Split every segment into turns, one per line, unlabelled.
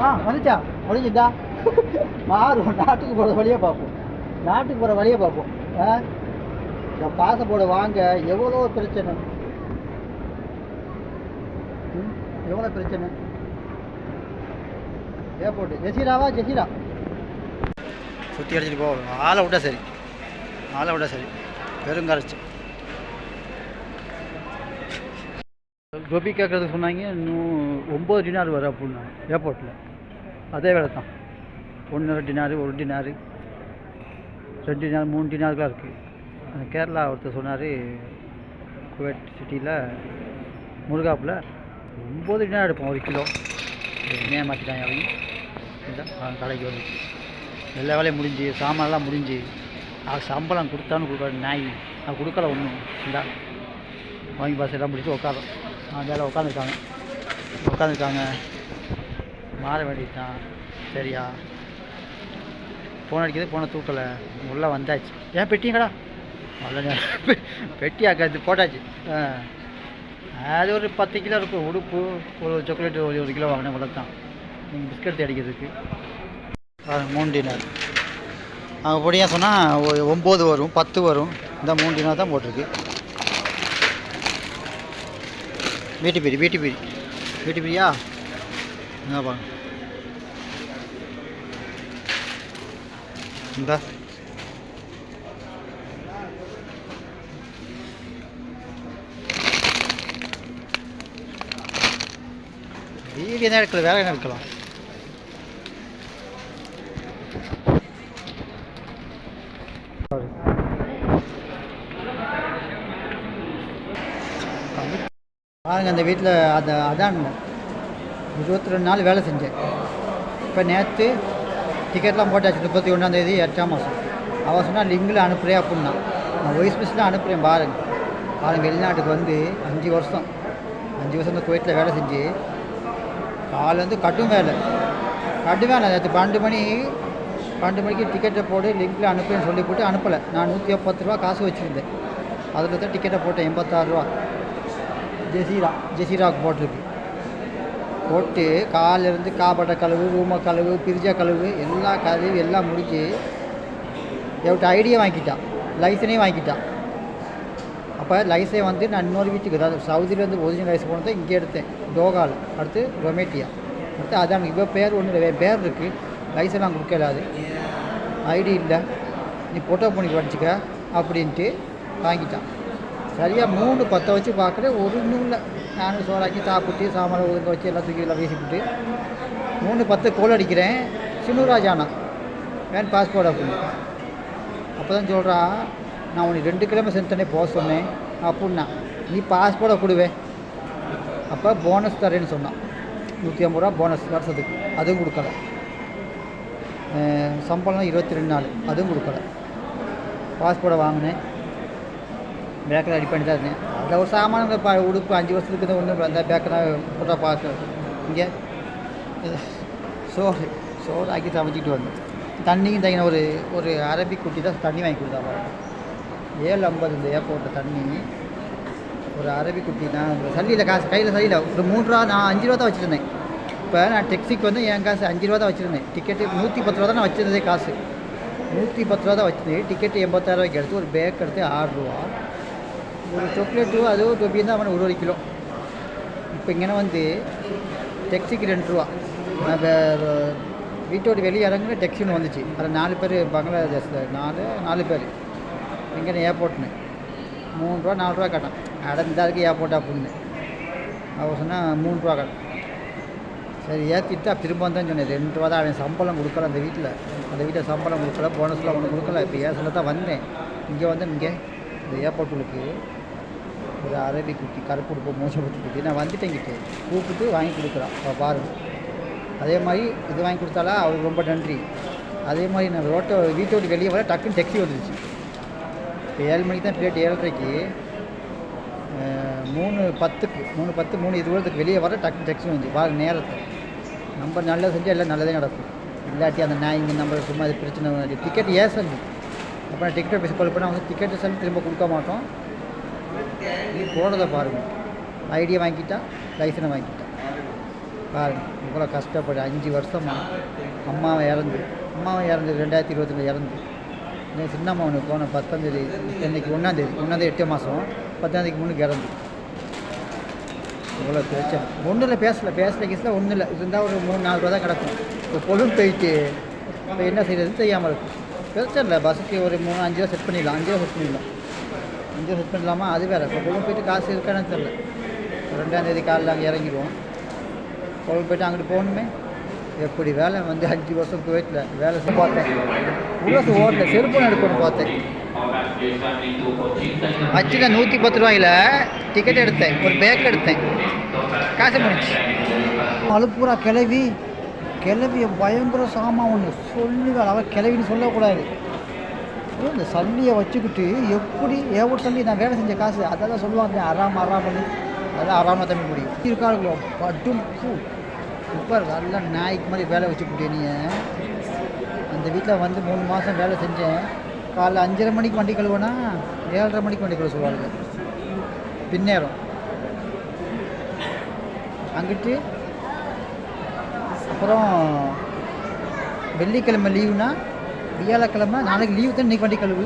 ஆ வந்துச்சா முடிஞ்சுதா? மாறும் நாட்டுக்கு போகிற வழியே பார்ப்போம். நாட்டுக்கு போகிற வழியாக பார்ப்போம். ஆ? இந்த பாசப்போர்டு வாங்க எவ்வளோ பிரச்சனை? எவ்வளோ பிரச்சனை? ஏர்போர்ட்டு. ஜெசிராவா ஜெசிரா சுற்றி அடிச்சிட்டு போ. ஆளை விட்டா சரி. ஆளை விட்டா சரி. பெருங்கரைச்சி கோபி கேட்குறது சொன்னாங்க. இன்னும் ஒம்பது டினார் வரும் அப்படின்னாங்க ஏர்போர்ட்டில் அதே வேலை தான். ஒன்று டினாரு ஒரு டினாரு ரெண்டு டினார் மூணு டினாருக்குலாம் இருக்குது கேரளா ஒருத்தர் சொன்னார் குவைட் சிட்டியில் முருகாப்பில் ஒம்பது டினார் எடுப்போம் ஒரு கிலோ. ஏமாற்றிட்டாங்க அவங்க. இந்த கடைக்கு வந்துச்சு எல்லா வேலையும் முடிஞ்சு சாமான்லாம் முடிஞ்சு அவன் சம்பளம் கொடுத்தான்னு கொடுக்காது நாய். நான் கொடுக்கல ஒன்றும் இந்தா வாங்கி பாஸ் எல்லாம் முடிச்சு உட்காரோம் வேலை உட்காந்துருக்காங்க. உட்காந்துருக்காங்க. மாற வேண்டியதுதான். சரியா? ஃபோன் அடிக்கிறது ஃபோனை தூக்கலை. உள்ளே வந்தாச்சு. ஏன் பெட்டிங்கடா? அவ்வளோ பெட்டி ஆக்காது போட்டாச்சு. அது ஒரு பத்து கிலோ இருக்கும் உடுப்பு ஒரு சாக்லேட் ஒரு ஒரு கிலோ வாங்கினேன் இவ்வளோ தான் நீங்கள் பிஸ்கட் அடிக்கிறதுக்கு. மூணு டினர் அவங்க பொடியாக சொன்னால் ஒம்பது வரும் பத்து வரும். இந்த மூணு டினர் தான் போட்டிருக்கு. வீட்டு பிரி வீட்டு பிரி. வீட்டு பிரியா? என்ன பாருங்க இந்த. வீடியோ தான் எடுக்கல வேலை என்ன எடுக்கலாம் பாருங்க அந்த வீட்டில் அதை அதான் இருபத்தி ரெண்டு நாள் வேலை செஞ்சேன். இப்போ நேற்று டிக்கெட்லாம் போட்டாச்சு முப்பத்தி ஒன்றாந்தேதி எட்டாம் மாதம் அவள் சொன்னால் லிங்கில் அனுப்புகிறேன் அப்படின்னா. நான் வாய்ஸ் மிஸ்ஸில் அனுப்புகிறேன் பாருங்க. பாருங்க வெளிநாட்டுக்கு வந்து அஞ்சு வருஷம். அஞ்சு வருஷம் இந்த குவைத்தில் வேலை செஞ்சு வந்து கட்டும் வேலை. கட்டும் வேலை. நேற்று பன்னெண்டு மணி பன்னெண்டு மணிக்கு டிக்கெட்டை போட்டு லிங்கில் அனுப்புறேன்னு சொல்லி போட்டு அனுப்பலை. நான் நூற்றி முப்பத்து ரூபா காசு வச்சுருந்தேன். அதில் தான் டிக்கெட்டை போட்டேன் எண்பத்தாறு ரூபா. ஜெசிரா ஜெசீராவுக்கு போட்டிருக்கு. போட்டு காலிலேருந்து காப்பாட்ட கழுவு ரூம கழுவு பிரிஜா கழுவு எல்லா கழுவு எல்லாம் முடிஞ்சு எவ்வளோ ஐடியா வாங்கிட்டான் லைசனையும் வாங்கிட்டான் அப்போ லைசை வந்து நான் இன்னொரு வீட்டுக்கு அதாவது சவுதியிலேருந்து ஒரிஜினல் லைஸ் போனதை இங்கே எடுத்தேன் டோகால். அடுத்து ரொமேட்டியா. அடுத்து அதான் இவ்வளோ பேர் ஒன்று இல்லை பேர் இருக்குது லைசன் நான் கொடுக்கல அது ஐடி இல்லை. நீ ஃபோட்டோ பண்ணி வச்சுக்க அப்படின்ட்டு வாங்கிட்டான். சரியாக மூணு பத்தை வச்சு பார்க்குறேன். ஒரு நூலில் இல்லை நானும் சோறாக்கி சாப்பிட்டு சாமான ஒதுங்க வச்சு எல்லாம் தூக்கி எல்லாம் வீசிவிட்டு மூணு பத்து கோல் அடிக்கிறேன். சின்னூராஜ் வேன் பாஸ்போர்ட் அப்படின்னு அப்போ தான் சொல்கிறான் நான் உனக்கு ரெண்டு கிழமை சென்டனே போக சொன்னேன். அப்படின்னா நீ பாஸ்போர்ட்டை கொடுவே. அப்போ போனஸ் தரேன்னு சொன்னான். நூற்றி ஐம்பது ரூபா போனஸ் வருஷத்துக்கு. அதுவும் கொடுக்கல. சம்பளம் இருபத்தி ரெண்டு நாள். அதுவும் கொடுக்கல. பாஸ்போர்ட்டை வாங்கினேன். பேக்கில் ரெடி பண்ணி தான் இருந்தேன். அதில் ஒரு சாமான ப உடுப்பு அஞ்சு வருஷத்துக்கு தான் ஒன்று அந்த பேக்கில் போட்டால் பார்த்து. இங்கே சோறு சோறு ஆக்கி சமைச்சிக்கிட்டு வந்தேன். தண்ணியும் தங்கின ஒரு ஒரு அரபி குட்டி தான் தண்ணி வாங்கி கொடுத்தா பாருங்க. ஏழு ஐம்பது இந்த ஏர்போர்ட்டில் தண்ணி. ஒரு அரபி குட்டி நான் இந்த சல்லியில் காசு கையில் சல்லியில். ஒரு மூணு ரூபா நான் அஞ்சு ரூபா தான் வச்சுருந்தேன். இப்போ நான் டெக்ஸிக்கு வந்து என் காசு அஞ்சு ரூபா தான் வச்சுருந்தேன். டிக்கெட்டு நூற்றி பத்து ரூபா தான் நான் வச்சுருந்ததே காசு. நூற்றி பத்து ரூபா தான் வச்சுருந்தேன். டிக்கெட்டு எண்பத்தாறு ரூபாய்க்கு எடுத்து ஒரு பேக் எடுத்து ஆறு ரூபா. ஒரு சாக்லேட்டு அதுவும் தொப்பியும் தான் ஒரு ஒரு கிலோ. இப்போ இங்கே வந்து டெக்ஸிக்கு ரெண்டு ரூபா. நான் வே- வீட்டோட வெளியே இறங்குன டெக்ஸின்னு வந்துச்சு. அதில் நாலு பேர் பங்களாதேஷில் நாலு நாலு பேர். இங்கே ஏர்போர்ட்னு மூணு ரூபா நாலு ரூபா கேட்டான் அடந்தா இருக்கு ஏர்போர்ட் அப்படின்னு அவர் சொன்னால் மூணு ரூபா கேட்டான் சரி ஏற்றிட்டு திரும்ப வந்தேன்னு சொன்னேன். ரெண்டு ரூபா தான் அவன் சம்பளம் கொடுக்கல அந்த வீட்டில் அந்த வீட்டில் சம்பளம் கொடுக்கல போனஸ்லாம் ஒன்று கொடுக்கல. இப்போ ஏசில் தான் வந்தேன். இங்கே வந்து இங்கே இந்த ஏர்போர்ட்டுக்கு ஒரு அரபி குட்டி கருப்பு உடுப்பு மோசப்பட்டு குட்டி. நான் வந்துட்டேன் கிட்டே கூப்பிட்டு வாங்கி கொடுக்குறான். அவள் பாருங்க. அதே மாதிரி இது வாங்கி கொடுத்தாலா அவருக்கு ரொம்ப நன்றி. அதே மாதிரி நான் ரோட்டை வீட்டை விட்டு வெளியே வர டக்குன்னு டெக்ஸி வந்துடுச்சு இப்போ ஏழு மணிக்கு தான் பிளேட் ஏழரைக்கு. மூணு பத்துக்கு மூணு பத்து மூணு இருபதுக்கு வெளியே வர டக்குன்னு டெக்ஸி வந்து பாருங்க நேரத்தை. நம்ம நல்லது செஞ்சால் எல்லாம் நல்லதே நடக்கும். இல்லாட்டி அந்த நாய் இங்கே நம்ம சும்மா அது பிரச்சனை டிக்கெட் ஏசல் அப்புறம் டிக்கெட் பேசி கால் பண்ணால் வந்து டிக்கெட் சொல்லி திரும்ப கொடுக்க மாட்டோம். நீ போடுறத பாருங்கள் ஐடியை வாங்கிட்டா லைசனை வாங்கிட்டா. பாருங்கள் இவ்வளோ கஷ்டப்படு. அஞ்சு வருஷமா அம்மாவை இறந்து அம்மாவை இறந்து ரெண்டாயிரத்தி இருபத்தில் இறந்து. என் சின்ன அம்மாவனுக்கு போன பத்தாந்தேதி இன்றைக்கி ஒன்றாந்தேதி ஒன்றாந்தேதி எட்டு மாதம் பத்தாந்தேதிக்கு முன்னுக்கு இறந்து. இவ்வளோ பிரச்சனை. ஒன்றும் இல்லை பேசலை. பேசல கேஸில் ஒன்றும் இல்லை. இருந்தால் ஒரு மூணு நாலு ரூபா தான் கிடக்கும். இப்போ பொழுது போயிட்டு இப்போ என்ன செய்யறதுன்னு தெரியாமல் இருக்கும் பிரச்சனை இல்லை பஸ்ஸுக்கு ஒரு மூணு அஞ்சு ரூபா செட் பண்ணிடலாம். அஞ்சு ரூபா செட் பண்ணிடலாம். அஞ்சு ரூபா செட் பண்ணலாமா அது வேறு. இப்போ போயிட்டு காசு இருக்கான்னு தெரில ரெண்டாந்தேதி காலையில் அங்கே இறங்கிடுவோம். பொழுது போயிட்டு அங்கிட்டு போகணுமே. எப்படி வேலை? வந்து அஞ்சு வருஷம் குவைத்தில் வேலை பார்த்தேன். உலக ஓட்டல செருப்பு எடுக்கணும் பார்த்தேன். வச்சுக்க நூற்றி பத்து ரூபாயில் டிக்கெட் எடுத்தேன். ஒரு பேக் எடுத்தேன். காசு முடிச்சு அழுப்புறா கிளவி. கிளவிய பயங்கர சாமான் ஒன்று சொல்லுவேன். அவள் கிளவின்னு சொல்லக்கூடாது. இந்த சல்லியை வச்சுக்கிட்டு எப்படி எவ்வளோ சல்லி நான் வேலை செஞ்ச காசு? அதெல்லாம் சொல்லுவாங்க. அறாம அறாம அதெல்லாம் அறாம தம்பி முடியும். இருக்காங்களோ பட்டும் பூ சூப்பர் நல்லா நாய்க்கு மாதிரி வேலை வச்சுக்கிட்டே நீ அந்த வீட்டில் வந்து மூணு மாதம் வேலை செஞ்சேன். காலைல அஞ்சரை மணிக்கு வண்டி கழுவுனா ஏழரை மணிக்கு வண்டி கழுவ சொல்லுவாங்க பின்னேரம். அங்கிட்டு அப்புறம் வெள்ளிக்கிழமை லீவுனா வியாழக்கிழமை நாளைக்கு லீவு தான் இன்றைக்கி வண்டி கழுவு.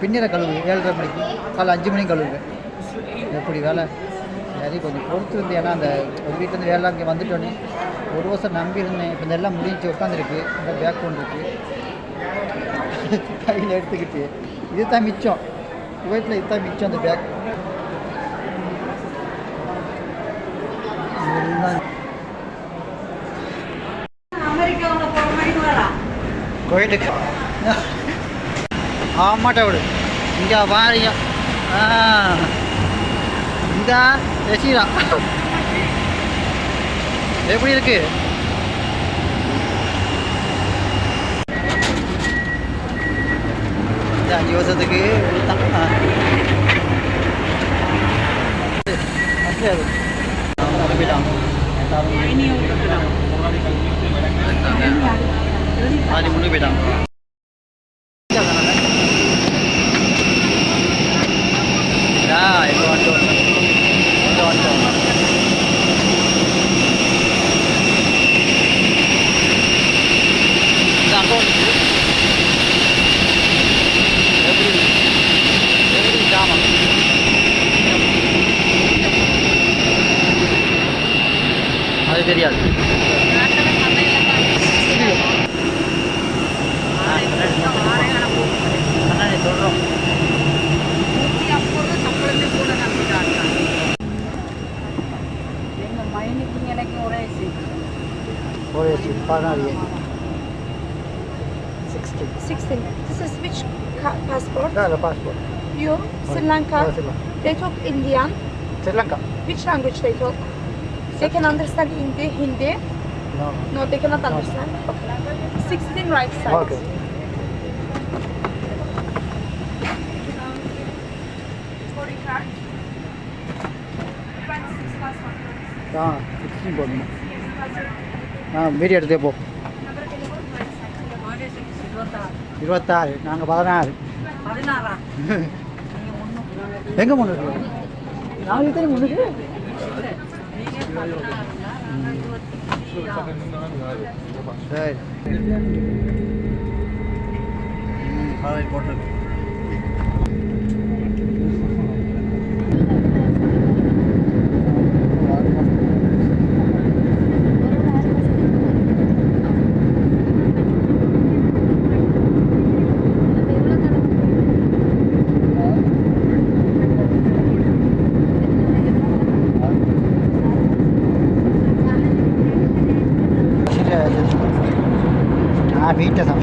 பின்னிற கழுவு ஏழரை மணிக்கு. காலைல அஞ்சு மணிக்கு கழுவுங்க எப்படி வேலை? சரி கொஞ்சம் பொறுத்து இருந்து ஏன்னா அந்த ஒரு வீட்டிலேருந்து வேலை இங்கே வந்துட்டோன்னே ஒரு வருஷம் நம்பி இருந்தேன். இப்போ இந்த எல்லாம் முடிஞ்சு உட்காந்துருக்கு இந்த பேக் ஒன்று இருக்குது கையில் எடுத்துக்கிட்டு. இது தான் மிச்சம். குவைத்தில் இதுதான் மிச்சம் அந்த பேக் இதுதான்
அமெரிக்காவில் போகிற மாதிரி வரா
கோயிலுக்கு. ஆமாட்டா விடு. இங்கே வாரியா. ஆ. இந்த ரசீரா எப்படி இருக்கு? இந்த அஞ்சு வருஷத்துக்கு கொடுத்தான். கிளம்பிட்டான். பாதி முன்னு போயிட்டாங்க அது தெரியாது.
Mainit niya lagi oresi.
Oresi, panarye. 16.
16. This is which passport?
No, no passport.
You, Sri Lanka. They talk Indian.
Sri Lanka.
Which language they talk? They can understand Hindi, Hindi. No. No, they cannot understand. No. 16 right side. Okay. Forty cards.
ஆ sixteen போடணும் ஆ video எடுத்தே போ.
Number 11 right side.
இருபத்தாறு நாங்கள்
பதினாறு.
எங்கே முன்னுக்கு நாலு பேர் முன்னுக்கு சரி. ம், பரவாயில்ல, போட்டிருக்கு நான் வீட்டை சமைச்சிட்டு